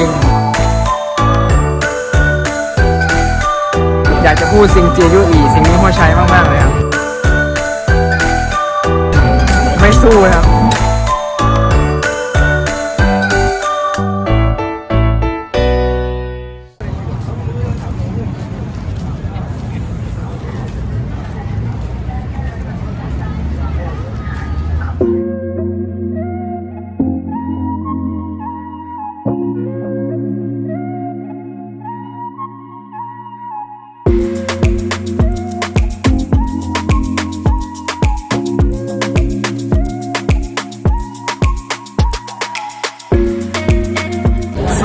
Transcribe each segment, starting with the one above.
ริง อยากจะพูดซิงเจียยุอีสิ่งนี้หัวใช้มาก ๆ เลยครับ ไม่สู้นะครับ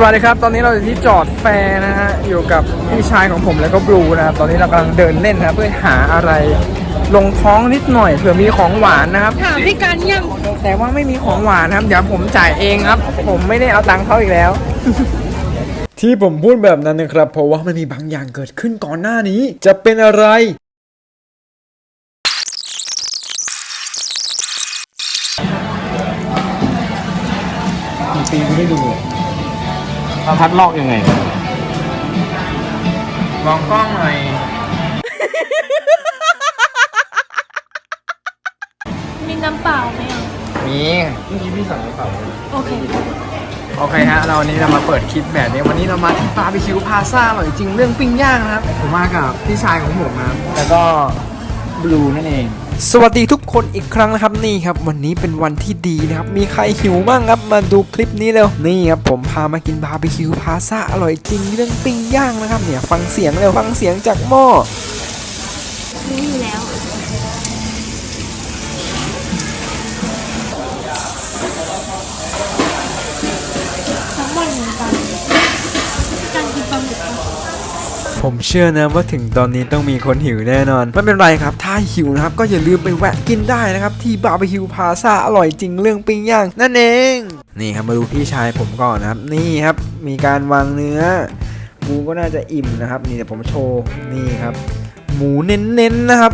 วัสดีครับ ตอนนี้เราอยู่ที่จอดแฟร์นะฮะ อยู่กับพี่ชายของผมแล้วก็บลูนะครับ ตอนนี้เรากำลังเดินเล่นนะครับเพื่อหาอะไรลงท้องนิดหน่อยเผื่อมีของหวานนะครับ ถามพี่การยัง แต่ว่าไม่มีของหวานนะครับ เดี๋ยวผมจ่ายเองครับ ผมไม่ได้เอาตังค์เขาอีกแล้ว ที่ผมพูดแบบนั้นนะครับ เพราะว่ามันมีบางอย่างเกิดขึ้นก่อนหน้านี้ จะเป็นอะไรปีกูไม่ดูมา พัดลอกยังไง มองกล้องหน่อยมีน้ำเปล่าไหมอะมีเมื่อกี้พี่สั่งกระเป๋าโอเค โอเคฮะ เราวันนี้เรามาเปิดคลิปแบบนี้ วันนี้เรามาที่บาร์บีคิวพาซ่าอร่อยจริงเรื่องปิ้งย่างนะครับ ผมมากับพี่ชายของผมนะครับแล้วก็บลูนั่นเอง สวัสดีทุกคนอีกครั้งนะครับนี่ครับ วันนี้เป็นวันที่ดีนะครับ มีใครหิวบ้างครับ มาดูคลิปนี้เร็วนี่ครับผมพามากินบาร์บีคิวพาซาอร่อยจริงเรื่องปิ้งย่างนะครับเนี่ยฟังเสียงเร็วฟังเสียงจากหม้อ ผมเชื่อนะว่าถึงตอนนี้ต้องมีคนหิวแน่นอน ไม่เป็นไรครับ ถ้าหิวนะครับ ก็อย่าลืมไปแวะกินได้นะครับ ที่บาร์บีคิวพาซาอร่อยจริงเรื่องปิ้งย่าง นั่นเอง นี่ครับมาดูพี่ชายผมก่อนนะครับ นี่ครับมีการวางเนื้อหมูก็น่าจะอิ่มนะครับ นี่เดี๋ยวผมโชว์นี่ครับ หมูเน้นๆนะครับ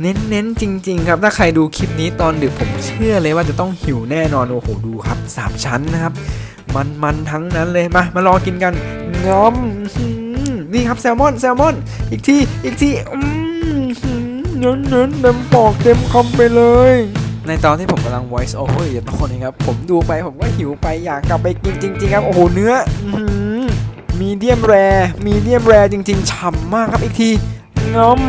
เน้นๆจริง ๆ ครับ ถ้าใครดูคลิปนี้ตอนดึกผมเชื่อเลยว่าจะต้องหิวแน่นอนโอ้โหดูครับสามชั้นนะครับ มันมันๆทั้งนั้นเลยมามารองกินกันงอมนี่ครับแซลมอนแซลมอน อีกทีอีกทีเน้นเน้นเต็มปอกเต็มคำไปเลย ในตอนที่ผมกำลัง voice over อยู่ตอนนี้ครับ ผมดูไปผมก็หิวไปอยากกลับไปกินจริง ๆ ครับ โอ้โหเนื้อมีเดียมแรมีเดียมแรจริง ๆฉ่ำมากครับอีกทีงอม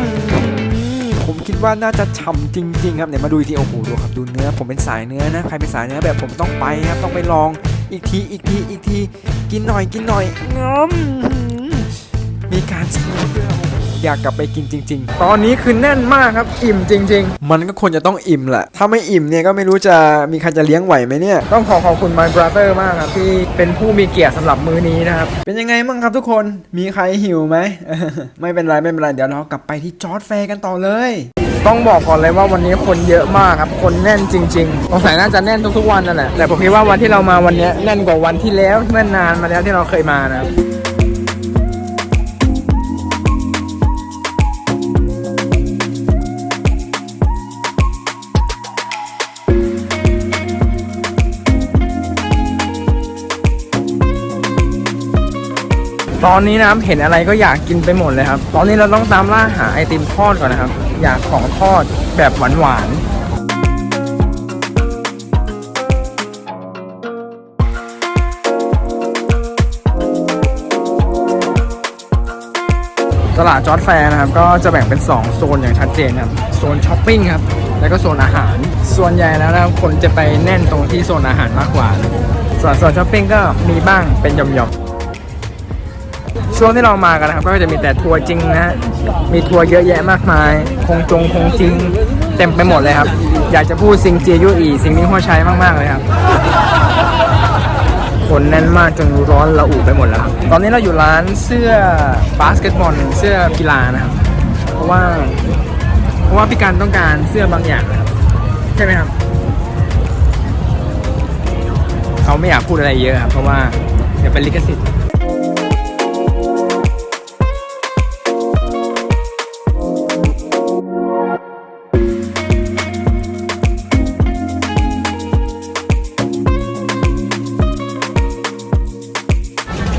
ผมคิดว่าน่าจะฉ่ำจริง ๆ ครับเดี๋ยวมาดูอีกทีโอ้โหดูครับดูเนื้อ ผมเป็นสายเนื้อนะใครเป็นสายเนื้อแบบผมต้องไปครับต้องไปลอง อีกทีอีกทีอีกที กินหน่อยกินหน่อยงอมมีการสโลว์ด้วยครับ อยากกลับไปกินจริงตอนนี้คือแน่นมากครับอิ่มจริง ๆ มันก็ควรจะต้องอิ่มแหละ ถ้าไม่อิ่มเนี่ยก็ไม่รู้จะมีใครจะเลี้ยงไหวไหมเนี่ยๆต้องขอขอบคุณ my brother มากครับที่เป็นผู้มีเกียรติสำหรับมื้อนี้นะครับ เป็นยังไงบ้างครับทุกคน มีใครหิวไหม ไม่เป็นไรไม่เป็นไรเดี๋ยวเรากลับไปที่จอร์ดแฟร์กันต่อเลย ต้องบอกก่อนเลยว่าวันนี้คนเยอะมากครับ คนแน่นจริงๆสงสัยน่าจะแน่นทุกๆวันนั่นแหละ แต่ผมคิดว่าวันที่เรามาวันนี้แน่นกว่าวันที่แล้วเมื่อนานมาแล้วที่เราเคยมานะครับ ตอนนี้นะครับเห็นอะไรก็อยากกินไปหมดเลยครับ ตอนนี้เราต้องตามล่าหาไอติมทอดก่อนนะครับ อยากของทอดแบบหวานๆตลาดจอร์ดแฟร์นะครับก็จะแบ่งเป็น 2 โซนอย่างชัดเจนครับโซนช้อปปิ้งครับแล้วก็โซนอาหาร ส่วนใหญ่แล้วนะครับคนจะไปแน่นตรงที่โซนอาหารมากกว่า ส่วนโซนช้อปปิ้งก็มีบ้างเป็นหย่อมๆ ช่วงที่เรามากันนะครับ ก็จะมีแต่ทัวร์จริงนะ มีทัวร์เยอะแยะมากมาย คงจงคงจริง เต็มไปหมดเลยครับ อยากจะพูดซิงเจียยุอีสิ่งนี้หัวใช้มากๆเลยครับ คนแน่นมากจนร้อนระอุไปหมดแล้วครับ ตอนนี้เราอยู่ร้านเสื้อบาสเกตบอลเสื้อกีฬานะครับ เพราะว่า เพราะว่าพี่การต้องการเสื้อบางอย่างนะครับ ใช่ไหมครับเขาไม่อยากพูดอะไรเยอะครับเพราะว่าเดี๋ยวเป็นลิขสิทธิ์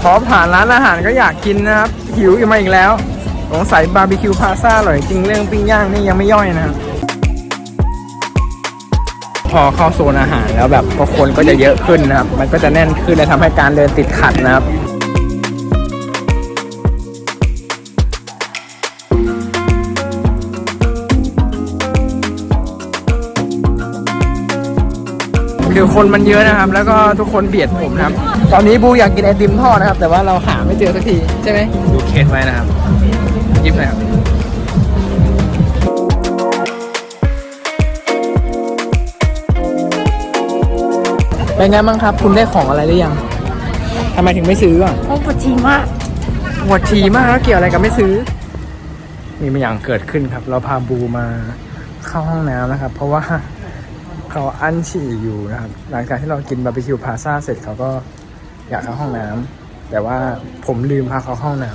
อผ่านร้านอาหารก็อยากกินนะครับ หิวอีกมาอีกแล้วสงสัยบาร์บีคิวพาซ่าอร่อยจริงเรื่องปิ้งย่างนี่ยังไม่ย่อยนะครับ พอเข้าโซนอาหารแล้วแบบคนก็จะเยอะขึ้นนะครับ มันก็จะแน่นขึ้นและทำให้การเดินติดขัดนะครับ คือคนมันเยอะนะครับ แล้วก็ทุกคนเบียดผมนะครับ ตอนนี้บูอยากกินไอติมทอดนะครับ แต่ว่าเราหาไม่เจอสักทีใช่ไหมดูเคสไว้นะครับยิบหน่อยครับเป็นไงบ้างครับ คุณได้ของอะไรหรือยังทำไมถึงไม่ซื้ออะโอ้ปวดทีมากหมดทีมากแล้วเกี่ยวอะไรกับไม่ซื้อ มีบางอย่างเกิดขึ้นครับ เราพาบูมาเข้าห้องน้ำนะครับ เพราะว่า เขาอั้นฉี่อยู่นะครับ หลังจากที่เรากินบาร์บีคิวพาซาเสร็จเขาก็อยากเข้าห้องน้ำแต่ว่าผมลืมพาเขาห้องน้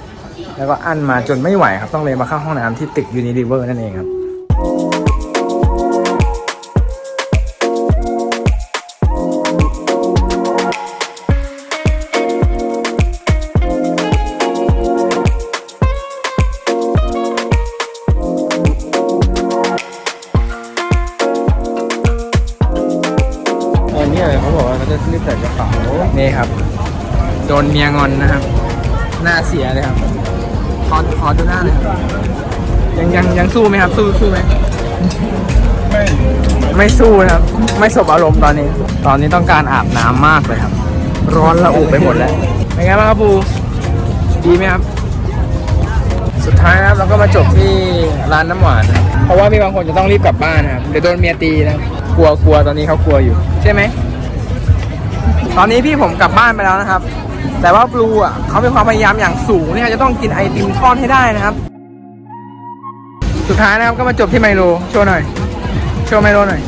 ำแล้วก็อั้นมาจนไม่ไหวครับ ต้องเลยมาเข้าห้องน้ำที่ตึกยูนิลิเวอร์นั่นเองครับ เมียงอนนะครับ หน้าเสียเลยครับ ขอขอดูหน้าเลยครับ ยังยังยังสู้ไหมครับ สู้สู้ไหมไม่ไม่สู้นะครับ ไม่สบอารมณ์ตอนนี้ ตอนนี้ต้องการอาบน้ำมากเลยครับ ร้อนระอุไปหมดแล้วเป็นไงบ้างครับปูดีไหมครับ สุดท้ายนะครับเราก็มาจบที่ร้านน้ำหวานนะครับเพราะว่ามีบางคนจะต้องรีบกลับบ้านนะครับเดี๋ยวโดนเมียตีนะครับกลัวกลัวตอนนี้เขากลัวอยู่ ใช่ไหม ตอนนี้พี่ผมกลับบ้านไปแล้วนะครับ แต่ว่าบลูอะเขามีความพยายามอย่างสูงเนี่ยจะต้องกินไอติมทอดให้ได้นะครับ สุดท้ายนะครับก็มาจบที่ไมโลโชว์หน่อย โชว์ไมโลหน่อย